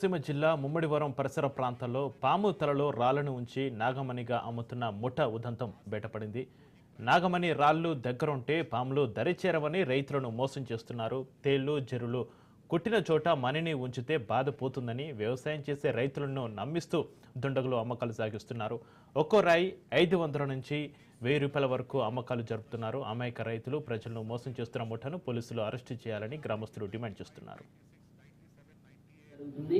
కోనసీమ జిల్లా ముమ్మడివరం పరిసర ప్రాంతాల్లో పాము తలలో రాళ్ళను ఉంచి నాగమణిగా అమ్ముతున్న ముఠ ఉదంతం బయటపడింది. నాగమణి రాళ్ళు దగ్గరుంటే పాములు దరిచేరవని రైతులను మోసం చేస్తున్నారు. తేళ్ళు జరులు కుట్టిన చోట మణిని ఉంచితే బాధ పోతుందని వ్యవసాయం చేసే రైతులను నమ్మిస్తూ దుండగులు అమ్మకాలు సాగిస్తున్నారు. ఒక్కో రాయి ఐదు వందల నుంచి వెయ్యి రూపాయల వరకు అమ్మకాలు జరుపుతున్నారు. అమాయక రైతులు ప్రజలను మోసం చేస్తున్న ముఠను పోలీసులు అరెస్టు చేయాలని గ్రామస్తులు డిమాండ్ చేస్తున్నారు. జరుగుతుంది.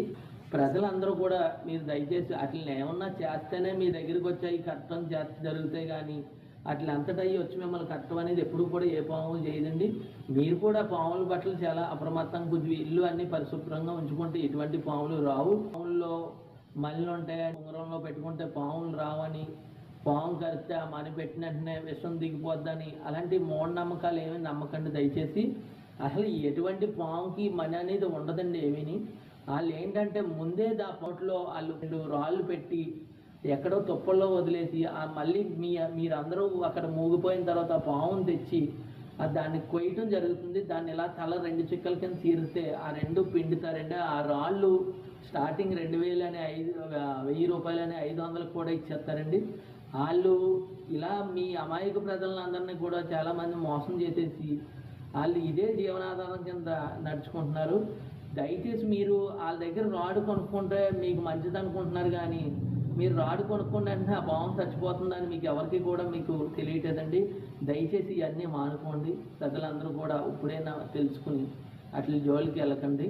ప్రజలందరూ కూడా మీరు దయచేసి అట్లని ఏమన్నా చేస్తేనే మీ దగ్గరికి వచ్చాయి కట్టడం చేస్తే జరుగుతాయి కానీ అట్లా అంతటా వచ్చి మిమ్మల్ని కట్టడం అనేది ఎప్పుడు కూడా ఏ పాములు చేయదండి. మీరు కూడా పాముల బట్టలు చాలా అప్రమత్తంగా కొద్ది ఇల్లు అన్ని పరిశుభ్రంగా ఉంచుకుంటే ఎటువంటి పాములు రావు. పాముల్లో మళ్ళీ ఉంటాయి ఉంగరంలో పెట్టుకుంటే పాములు రావని పాము కరిస్తే ఆ మని పెట్టిన వెంటనే విషం దిగిపోద్దని అలాంటి మూఢనమ్మకాలు ఏమీ నమ్మకండి దయచేసి. అసలు ఎటువంటి పాముకి మని అనేది ఉండదండి ఏమీని. వాళ్ళు ఏంటంటే ముందే దా పొట్లో వాళ్ళు రెండు రాళ్ళు పెట్టి ఎక్కడో తుప్పల్లో వదిలేసి ఆ మళ్ళీ మీ మీరందరూ అక్కడ మూగిపోయిన తర్వాత పావును తెచ్చి దాన్ని కొయ్యటం జరుగుతుంది. దాన్ని ఇలా తల రెండు చిక్కల కింద చీరితే ఆ రెండు పిండుతారండి ఆ రాళ్ళు స్టార్టింగ్ రెండు వేలు అని ఐదు వెయ్యి రూపాయలు అని ఐదు వందలకు కూడా ఇచ్చేస్తారండి. వాళ్ళు ఇలా మీ అమాయక ప్రజలందరినీ కూడా చాలామంది మోసం చేసేసి వాళ్ళు ఇదే జీవనాధారం కింద నడుచుకుంటున్నారు. దయచేసి మీరు వాళ్ళ దగ్గర రాడు కొనుక్కుంటే మీకు మంచిది అనుకుంటున్నారు కానీ మీరు రాడు కొనుక్కుంటే అంటే ఆ బాంబు చచ్చిపోతుందని మీకు ఎవరికి కూడా మీకు తెలియటదండి దయచేసి ఇవన్నీ మానుకోండి. ప్రజలందరూ కూడా ఇప్పుడైనా తెలుసుకుని అట్ల జోలికి వెళ్ళకండి.